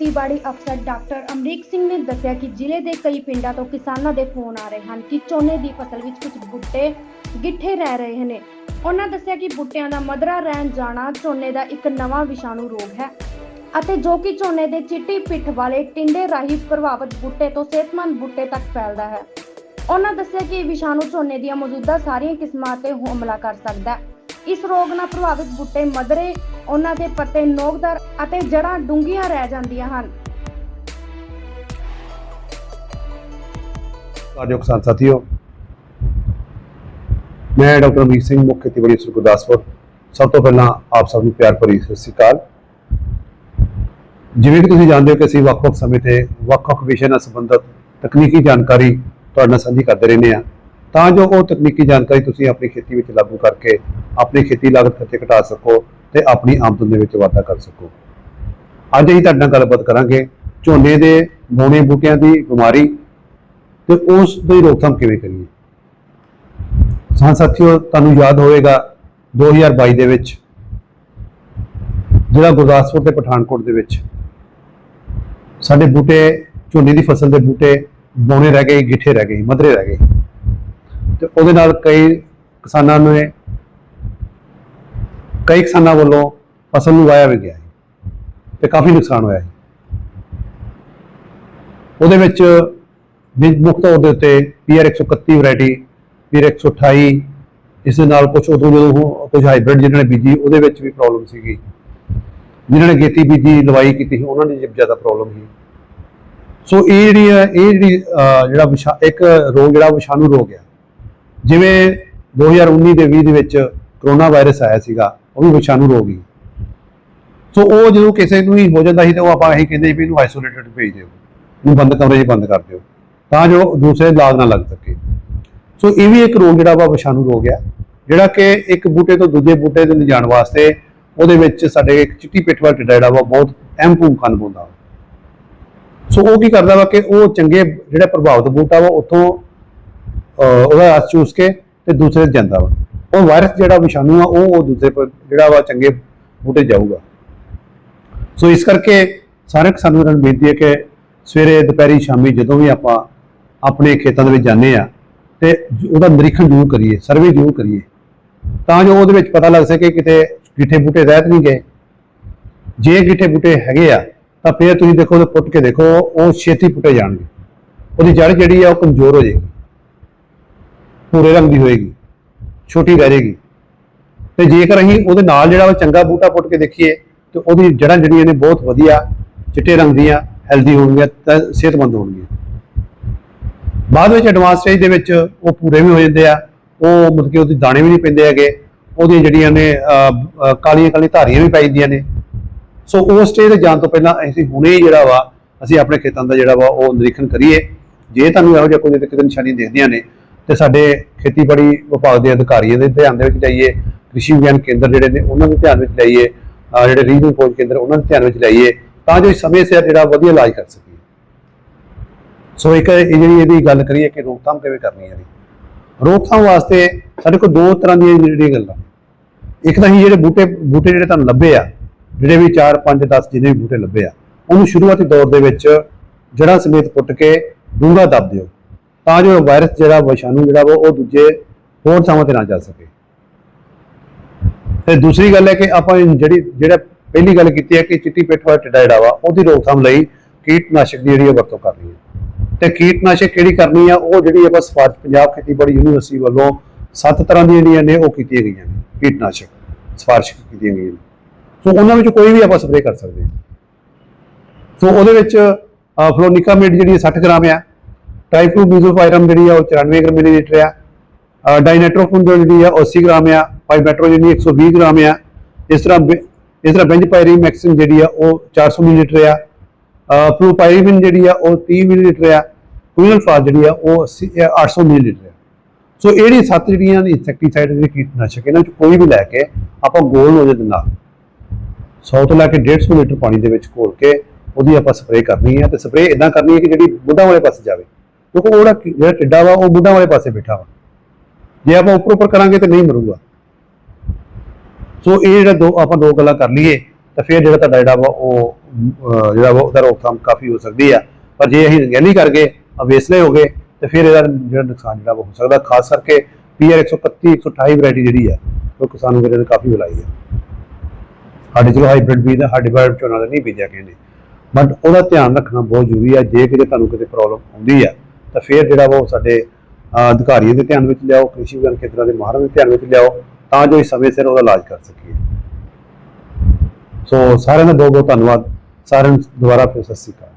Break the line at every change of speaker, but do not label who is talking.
ਖੇਤੀਬਾੜੀ ਅਫਸਰ ਡਾਕਟਰ ਅਮਰੀਕ ਸਿੰਘ ਨੇ ਦੱਸਿਆ ਕਿ ਜ਼ਿਲ੍ਹੇ ਦੇ ਕਈ ਪਿੰਡਾਂ ਤੋਂ ਕਿਸਾਨਾਂ ਦੇ ਫੋਨ ਆ ਰਹੇ ਹਨ ਕਿ ਝੋਨੇ ਦੀ ਫਸਲ ਵਿੱਚ ਕੁਝ ਬੂਟੇ ਗਿੱਠੇ ਰਹਿ ਰਹੇ ਨੇ। ਉਹਨਾਂ ਦੱਸਿਆ ਕਿ ਬੂਟਿਆਂ ਦਾ ਮਦਰਾ ਰਹਿਣ ਜਾਣਾ ਝੋਨੇ ਦਾ ਇੱਕ ਨਵਾਂ ਵਿਸ਼ਾਣੂ ਰੋਗ ਹੈ ਅਤੇ ਜੋ ਕਿ ਝੋਨੇ ਦੇ ਚਿੱਟੀ ਪਿੱਠ ਵਾਲੇ ਟਿੰਡੇ ਰਾਹੀਂ ਪ੍ਰਭਾਵਿਤ ਬੂਟੇ ਤੋਂ ਸਿਹਤਮੰਦ ਬੂਟੇ ਤੱਕ ਫੈਲਦਾ ਹੈ। ਉਹਨਾਂ ਦੱਸਿਆ ਕਿ ਇਹ ਵਿਸ਼ਾਣੂ ਝੋਨੇ ਦੀਆਂ ਮੌਜੂਦਾ ਸਾਰੀਆਂ ਕਿਸਮਾਂ ਤੇ ਹਮਲਾ ਕਰ ਸਕਦਾ ਹੈ। ਇਸ ਰੋਗ ਨਾਲ ਪ੍ਰਭਾਵਿਤ ਬੂਟੇ ਮਦਰੇ, ਉਹਨਾਂ ਦੇ ਪੱਤੇ ਨੋਕਦਾਰ ਅਤੇ ਜੜ੍ਹਾਂ ਡੂੰਘੀਆਂ ਰਹਿ ਜਾਂਦੀਆਂ ਹਨ।
ਸਾਡੇ ਕਿਸਾਨ ਸਾਥੀਓ, ਮੈਂ ਡਾਕਟਰ ਅਮਰੀਕ ਸਿੰਘ, ਮੁੱਖ ਖੇਤੀਬਾੜੀ ਅਫਸਰ ਗੁਰਦਾਸਪੁਰ। ਸਭ ਤੋਂ ਪਹਿਲਾਂ ਆਪ ਸਭ ਨੂੰ ਪਿਆਰ ਭਰੀ ਸਤਿ ਸ਼੍ਰੀ ਅਕਾਲ। ਜਿਵੇਂ ਕਿ ਤੁਸੀਂ ਜਾਣਦੇ ਹੋ ਕਿ ਅਸੀਂ ਵੱਖ-ਵੱਖ ਸਮੇਂ ਤੇ ਵੱਖ-ਵੱਖ ਵਿਸ਼ੇ ਨਾਲ ਸੰਬੰਧਿਤ ਤਕਨੀਕੀ ਜਾਣਕਾਰੀ ਤੁਹਾਡੇ ਨਾਲ ਸਾਂਝੀ ਕਰਦੇ ਰਹਿੰਦੇ ਹਾਂ। ਤਾਂ ਜੋ ਉਹ ਤਕਨੀਕੀ ਜਾਣਕਾਰੀ ਤੁਸੀਂ ਆਪਣੀ ਖੇਤੀ ਵਿੱਚ ਲਾਗੂ ਕਰਕੇ ਆਪਣੀ ਖੇਤੀ ਲਾਗਤ ਖਰਚੇ ਘਟਾ ਸਕੋ ਤੇ ਆਪਣੀ ਆਮਦਨ ਦੇ ਵਿੱਚ ਵਾਧਾ ਕਰ ਸਕੋ। ਅੱਜ ਅਸੀਂ ਤੁਹਾਡੇ ਨਾਲ ਗੱਲਬਾਤ ਕਰਾਂਗੇ ਝੋਨੇ ਦੇ ਬੋਣੇ ਬੂਟਿਆਂ ਦੀ ਬਿਮਾਰੀ ਤੇ ਉਸ ਦੀ ਰੋਕਥਾਮ ਕਿਵੇਂ ਕਰੀਏ। ਸਾਂ ਸਾਥੀਓ, ਤੁਹਾਨੂੰ ਯਾਦ ਹੋਵੇਗਾ 2022 ਦੇ ਵਿੱਚ ਜਿਹੜਾ ਗੁਰਦਾਸਪੁਰ ਤੇ ਪਠਾਨਕੋਟ ਦੇ ਵਿੱਚ ਸਾਡੇ ਬੂਟੇ, ਝੋਨੇ ਦੀ ਫਸਲ ਦੇ ਬੂਟੇ ਬੋਣੇ ਰਹਿ ਗਏ, ਗਿੱਠੇ ਰਹਿ ਗਏ, ਮਧਰੇ ਰਹਿ ਗਏ। ਤੇ ਉਹਦੇ ਨਾਲ ਕਈ ਕਿਸਾਨਾਂ ਨੇ ਕਈ ਕਿਸਾਨਾਂ ਵੱਲੋਂ ਫਸਲ ਨੂੰ ਵਾਇਆ ਵੀ ਗਿਆ ਹੈ ਤੇ ਕਾਫੀ ਨੁਕਸਾਨ ਹੋਇਆ ਹੈ ਉਹਦੇ ਵਿੱਚ ਬੀਜ ਮੁੱਖ ਤੌਰ ਦੇ ਉੱਤੇ ਪੀਆਰ 131 ਵੈਰਾਈਟੀ, ਪੀਆਰ 128 ਇਸ ਦੇ ਨਾਲ ਕੁਝ ਉਦੋਂ ਜਦੋਂ ਉਹ ਕੁਝ ਹਾਈਬ੍ਰਿਡ ਜਿਹਨਾਂ ਨੇ ਬੀਜੀ, ਉਹਦੇ ਵਿੱਚ ਵੀ ਪ੍ਰੋਬਲਮ ਸੀਗੀ। ਜਿਨ੍ਹਾਂ ਨੇ ਗੇਤੀ ਬੀਜੀ, ਲਵਾਈ ਕੀਤੀ ਸੀ, ਉਹਨਾਂ ਦੀ ਜ਼ਿਆਦਾ ਪ੍ਰੋਬਲਮ ਸੀ। ਸੋ ਇਹ ਜਿਹੜੀ ਹੈ, ਇਹ ਜਿਹੜੀ ਜਿਹੜਾ ਵਿਸ਼ਾ ਇੱਕ ਰੋਗ, ਜਿਹੜਾ ਵਿਸ਼ਾਣੂ ਰੋਗ ਹੈ ਜਿਵੇਂ 2019 ਦੇ 20 ਦੇ ਵਿੱਚ ਕਰੋਨਾ ਵਾਇਰਸ ਆਇਆ ਸੀਗਾ, ਉਹ ਵੀ ਵਿਸ਼ਾਣੂ ਰੋਗ ਹੀ। ਸੋ ਉਹ ਜਦੋਂ ਕਿਸੇ ਨੂੰ ਹੀ ਹੋ ਜਾਂਦਾ ਸੀ ਤਾਂ ਉਹ ਆਪਾਂ ਇਹੀ ਕਹਿੰਦੇ ਵੀ ਇਹਨੂੰ ਆਈਸੋਲੇਟਡ ਭੇਜ ਦਿਓ। ਇਹਨੂੰ ਬੰਦ ਕਮਰੇ 'ਚ ਬੰਦ ਕਰ ਦਿਓ। ਤਾਂ ਜੋ ਦੂਸਰੇ ਲਾਗ ਨਾ ਲੱਗ ਸਕੇ। ਸੋ ਇਹ ਵੀ ਇੱਕ ਰੋਗ ਜਿਹੜਾ ਵਾ ਵਿਸ਼ਾਣੂ ਰੋਗ ਆ, ਜਿਹੜਾ ਕਿ ਇੱਕ ਬੂਟੇ ਤੋਂ ਦੂਜੇ ਬੂਟੇ ਤੇ ਲਿਜਾਣ ਵਾਸਤੇ ਉਹਦੇ ਵਿੱਚ ਸਾਡੇ ਇੱਕ ਚਿੱਟੀ ਪਿੱਠ ਵਾਲਾ ਟਿੱਡਾ ਜਿਹੜਾ ਵਾ, ਬਹੁਤ ਅਹਿਮ ਭੂਮਿਕਾ ਨਿਭਾਉਂਦਾ। ਵਾ ਸੋ ਉਹ ਕੀ ਕਰਦਾ ਵਾ ਕਿ ਉਹ ਚੰਗੇ ਜਿਹੜਾ ਪ੍ਰਭਾਵਿਤ ਬੂਟਾ ਵਾ, ਉੱਥੋਂ ਉਹਦਾ ਰਸ ਚੂਸ ਕੇ ਤੇ ਦੂਸਰੇ 'ਚ ਜਾਂਦਾ ਵਾ। ਉਹ ਵਾਇਰਸ ਜਿਹੜਾ ਵਿਸ਼ਾਣੂ ਆ, ਉਹ ਉਹ ਦੂਸਰੇ ਜਿਹੜਾ ਵਾ ਚੰਗੇ ਬੂਟੇ ਜਾਊਗਾ। ਸੋ ਇਸ ਕਰਕੇ ਸਾਰੇ ਕਿਸਾਨਾਂ ਨੂੰ ਬੇਨਤੀ ਹੈ ਕਿ ਸਵੇਰੇ, ਦੁਪਹਿਰੀ, ਸ਼ਾਮੀ ਜਦੋਂ ਵੀ ਆਪਾਂ ਆਪਣੇ ਖੇਤਾਂ ਦੇ ਵਿੱਚ ਜਾਂਦੇ ਆ ਤੇ ਉਹਦਾ ਨਿਰੀਖਣ ਜ਼ਰੂਰ ਕਰੀਏ ਸਰਵੇ ਜ਼ਰੂਰ ਕਰੀਏ। ਤਾਂ ਜੋ ਉਹਦੇ ਵਿੱਚ ਪਤਾ ਲੱਗ ਸਕੇ ਕਿਤੇ ਗਿੱਠੇ ਬੂਟੇ ਰਹਿਤ ਨਹੀਂ ਗਏ। ਜੇ ਗਿੱਠੇ ਬੂਟੇ ਹੈਗੇ ਆ, ਤਾਂ ਫਿਰ ਤੁਸੀਂ ਦੇਖੋ, ਉਹਦੇ ਪੁੱਟ ਕੇ ਦੇਖੋ, ਉਹ ਛੇਤੀ ਪੁੱਟੇ ਜਾਣਗੇ। ਉਹਦੀ ਜੜ ਜਿਹੜੀ ਆ, ਉਹ ਕਮਜ਼ੋਰ ਹੋ ਜਾਏਗੀ। ਭੂਰੇ ਰੰਗ ਦੀ ਹੋਏਗੀ, ਛੋਟੀ ਰਹਿ ਜਾਏਗੀ ਤੇ ਜੇਕਰ ਅਸੀਂ ਉਹਦੇ ਨਾਲ ਜਿਹੜਾ ਉਹ ਚੰਗਾ ਬੂਟਾ ਪੁੱਟ ਕੇ ਦੇਖੀਏ, ਤੇ ਉਹਦੀ ਜੜਾਂ ਜਿਹੜੀਆਂ ਨੇ ਬਹੁਤ ਵਧੀਆ, ਚਿੱਟੇ ਰੰਗ ਦੀਆਂ ਹੈਲਦੀ ਹੋਣਗੀਆਂ, ਤਾਂ ਸਿਹਤਮੰਦ ਹੋਣਗੀਆਂ। ਬਾਅਦ ਵਿੱਚ ਐਡਵਾਂਸ ਸਟੇਜ ਦੇ ਵਿੱਚ ਉਹ ਪੂਰੇ ਵੀ ਹੋ ਜਾਂਦੇ ਆ, ਉਹ ਮਤਲਬ ਕਿ ਉਹਦੇ ਦਾਣੇ ਵੀ ਨਹੀਂ ਪੈਂਦੇ ਹੈਗੇ, ਉਹਦੀਆਂ ਜਿਹੜੀਆਂ ਨੇ ਕਾਲੀਆਂ ਕਾਲੀਆਂ ਧਾਰੀਆਂ ਵੀ ਪੈ ਜਾਂਦੀਆਂ ਨੇ। ਸੋ ਉਸ ਸਟੇਜ ਤੇ ਜਾਣ ਤੋਂ ਪਹਿਲਾਂ ਅਸੀਂ ਹੁਣੇ ਹੀ ਜਿਹੜਾ ਵਾ, ਅਸੀਂ ਆਪਣੇ ਖੇਤਾਂ ਦਾ ਜਿਹੜਾ ਵਾ, ਉਹ ਨਿਰੀਖਣ ਕਰੀਏ। ਜੇ ਤੁਹਾਨੂੰ ਇਹੋ ਜਿਹਾ ਕੋਈ ਕਿਤੇ ਨਿਸ਼ਾਨੀ ਦਿਖਦੀਆਂ ਨੇ ਤੇ ਸਾਡੇ ਖੇਤੀਬਾੜੀ ਵਿਭਾਗ ਦੇ ਅਧਿਕਾਰੀਆਂ ਦੇ ਧਿਆਨ ਦੇ ਵਿੱਚ ਜਾਈਏ, ਕ੍ਰਿਸ਼ੀ ਵਿਗਿਆਨ ਕੇਂਦਰ ਜਿਹੜੇ ਨੇ ਉਹਨਾਂ ਦੇ ਧਿਆਨ ਵਿੱਚ ਲਈਏ ਜਿਹੜੇ ਰੀਜਨਲ ਖੋਜ ਕੇਂਦਰ ਉਹਨਾਂ ਦੇ ਧਿਆਨ ਵਿੱਚ ਲਈਏ ਤਾਂ ਜੋ ਸਮੇਂ ਸਿਰ ਜਿਹੜਾ ਵਧੀਆ ਇਲਾਜ ਕਰ ਸਕੀਏ। ਸੋ ਇੱਕ ਇਹ ਜਿਹੜੀ ਇਹਦੀ ਗੱਲ ਕਰੀਏ ਕਿ ਰੋਕਥਾਮ ਕਿਵੇਂ ਕਰਨੀ ਹੈ ਇਹਦੀ। ਰੋਕਥਾਮ ਵਾਸਤੇ ਸਾਡੇ ਕੋਲ ਦੋ ਤਰ੍ਹਾਂ ਦੀਆਂ ਜਿਹੜੀਆਂ ਗੱਲਾਂ। ਇੱਕ ਤਾਂ ਹੀ ਜਿਹੜੇ ਬੂਟੇ ਬੂਟੇ ਜਿਹੜੇ ਤੁਹਾਨੂੰ ਲੱਭੇ ਆ, ਜਿਹੜੇ ਵੀ 4 5 10 ਜਿੰਨੇ ਵੀ ਬੂਟੇ ਲੱਭੇ ਆ, ਉਹਨੂੰ ਸ਼ੁਰੂਆਤੀ ਦੌਰ ਦੇ ਵਿੱਚ ਜੜ੍ਹਾਂ ਸਮੇਤ ਪੁੱਟ ਕੇ ਡੂੰਘਾ ਦੱਬ ਦਿਓ। ਤਾਂ ਜੋ ਵਾਇਰਸ ਜਿਹੜਾ ਵਿਸ਼ਾਣੂ ਜਿਹੜਾ ਵਾ ਉਹ ਦੂਜੇ ਹੋਰ ਥਾਵਾਂ ਤੇ ਨਾ ਜਾ ਸਕੇ। ਤੇ ਦੂਸਰੀ ਗੱਲ ਹੈ ਕਿ ਆਪਾਂ ਜਿਹੜੀ, ਜਿਹੜਾ ਪਹਿਲੀ ਗੱਲ ਕੀਤੀ ਹੈ ਕਿ ਚਿੱਟੀ ਪਿੱਠ ਵਾਲਾ ਟਿੱਡਾ ਜਿਹੜਾ ਵਾ, ਉਹਦੀ ਰੋਕਥਾਮ ਲਈ ਕੀਟਨਾਸ਼ਕ ਦੀ ਜਿਹੜੀ ਹੈ ਵਰਤੋਂ ਕਰਨੀ ਹੈ। ਤੇ ਕੀਟਨਾਸ਼ਕ ਕਿਹੜੀ ਕਰਨੀ ਆ? ਉਹ ਜਿਹੜੀ ਆਪਾਂ ਸਫਾਰਸ਼ ਪੰਜਾਬ ਖੇਤੀਬਾੜੀ ਯੂਨੀਵਰਸਿਟੀ ਵੱਲੋਂ ਸੱਤ ਤਰ੍ਹਾਂ ਦੀਆਂ ਜਿਹੜੀਆਂ ਨੇ, ਉਹ ਕੀਤੀਆਂ ਗਈਆਂ ਨੇ, ਕੀਟਨਾਸ਼ਕ ਸਫਾਰਸ਼ ਕੀਤੀਆਂ ਗਈਆਂ ਨੇ। ਸੋ ਉਹਨਾਂ ਵਿੱਚ ਕੋਈ ਵੀ ਆਪਾਂ ਸਪਰੇਅ ਕਰ ਸਕਦੇ ਹਾਂ। ਸੋ ਉਹਦੇ ਵਿੱਚ ਫਲੋਨਿਕਾਮਿਡ ਜਿਹੜੀ ਹੈ 60 ਗ੍ਰਾਮ ਆ ਟ੍ਰਾਈਫਲੂਬੀਜ਼ੋਫਾਇਰਮ ਜਿਹੜੀ ਆ ਉਹ 94 ਗ੍ਰਾਮ ਮਿਲੀਲੀਟਰ ਆ। ਡਾਈਨੈਟ੍ਰੋਫੁਨ ਜਿਹੜੀ ਆ ਉਹ 80 ਗ੍ਰਾਮ ਆ। ਪਾਈਮੈਟ੍ਰੋਜਨ 120 ਗ੍ਰਾਮ ਆ। ਇਸ ਤਰ੍ਹਾਂ ਬੈ- ਇਸ ਤਰ੍ਹਾਂ ਬੈਂਜਪਾਇਰੀਮੈਕਸਿਨ ਜਿਹੜੀ ਆ ਉਹ 400 ਮਿਲੀਲੀਟਰ ਆ। ਫਲੂਪਾਇਰੀਨ ਜਿਹੜੀ ਆ ਉਹ 30 ਮਿਲੀਲੀਟਰ ਆ। ਕੁਇਨਲਫਾਸ ਜਿਹੜੀ ਆ ਉਹ 80 ਅ, 800 ਮਿਲੀਲੀਟਰ ਆ। ਸੋ ਇਹ ਜਿਹੜੀ ਸੱਤ ਜਿਹੜੀਆਂ ਇਨਸੈਕਟੀਸਾਈਡ ਦੇ ਕੀਟਨਾਸ਼ਕ ਇਹਨਾਂ ਚ ਕੋਈ ਵੀ ਲੈ ਕੇ ਆਪਾਂ ਗੋਲ ਹੋ ਦੇ ਨਾਲ 100 ਤੋਂ ਲੈ ਕੇ 150 ਲੀਟਰ ਪਾਣੀ ਦੇ ਵਿੱਚ ਘੋਲ ਕੇ ਉਹਦੀ ਆਪਾਂ ਸਪਰੇਅ ਕਰਨੀ ਹੈ ਤੇ ਸਪਰੇਅ ਇਦਾਂ ਕਰਨੀ ਹੈ ਕਿ ਜਿਹੜੀ ਬੁੱਢਾ ਵਾਲੇ ਪਾਸੇ ਜਾਵੇ। ਕਿਉਂਕਿ ਉਹਦਾ ਜਿਹੜਾ ਟਿੱਡਾ ਵਾ, ਉਹ ਬੁੱਢਾ ਵਾਲੇ ਪਾਸੇ ਬੈਠਾ ਵਾ। ਜੇ ਆਪਾਂ ਉੱਪਰ ਉੱਪਰ ਕਰਾਂਗੇ ਤੇ ਨਹੀਂ ਮਰੂਗਾ। ਸੋ ਇਹ ਜਿਹੜਾ ਦੋ ਆਪਾਂ ਦੋ ਗੱਲਾਂ ਕਰ ਲਈਏ, ਤਾਂ ਫਿਰ ਜਿਹੜਾ ਤੁਹਾਡਾ ਜਿਹੜਾ ਵਾ, ਉਹ ਜਿਹੜਾ ਵਾ, ਉਹਦਾ ਰੋਕਥਾਮ ਕਾਫੀ ਹੋ ਸਕਦੀ ਆ। ਪਰ ਜੇ ਅਸੀਂ ਗੈਲੀ ਕਰ ਗਏ ਅਵੇਸਲੇ ਹੋ ਗਏ, ਤੇ ਫਿਰ ਇਹਦਾ ਜਿਹੜਾ ਨੁਕਸਾਨ ਜਿਹੜਾ ਵਾ ਹੋ ਸਕਦਾ। ਖਾਸ ਕਰਕੇ ਪੀਆਰ 131 128 ਵੈਰਾਈਟੀ ਜਿਹੜੀ ਆ, ਉਹ ਕਿਸਾਨ ਵੀਰਾਂ ਨੇ ਕਾਫੀ ਬੁਲਾਈ ਆ। ਸਾਡੇ ਚਲੋ ਹਾਈਬ੍ਰਿਡ ਬੀਜ ਦਾ ਸਾਡੇ ਬਾਰ ਝੋਨਾ ਦਾ ਨਹੀਂ ਬੀਜਿਆ ਕਹਿੰਦੇ। ਬਟ ਉਹਦਾ ਧਿਆਨ ਰੱਖਣਾ ਬਹੁਤ ਜ਼ਰੂਰੀ ਆ, ਜੇ ਕਿਤੇ ਤੁਹਾਨੂੰ ਕਿਤੇ ਪ੍ਰੋਬਲਮ ਆਉਂਦੀ ਆ ਤਾਂ ਫਿਰ ਜਿਹੜਾ ਵਾ ਉਹ ਸਾਡੇ ਅਧਿਕਾਰੀਆਂ ਦੇ ਧਿਆਨ ਵਿੱਚ ਲਿਆਓ, ਕ੍ਰਿਸ਼ੀ ਵਿਗਿਆਨ ਖੇਤਰਾਂ ਦੇ ਮਾਹਰਾਂ ਦੇ ਧਿਆਨ ਵਿੱਚ ਲਿਆਓ, ਤਾਂ ਜੋ ਇਹ ਸਮੇਂ ਸਿਰ ਉਹਦਾ ਇਲਾਜ ਕਰ ਸਕੀਏ। ਸੋ ਸਾਰਿਆਂ ਦਾ ਬਹੁਤ ਬਹੁਤ ਧੰਨਵਾਦ। ਸਾਰਿਆਂ ਨੂੰ ਦੁਬਾਰਾ ਫਿਰ ਸਤਿ ਸ਼੍ਰੀ ਅਕਾਲ।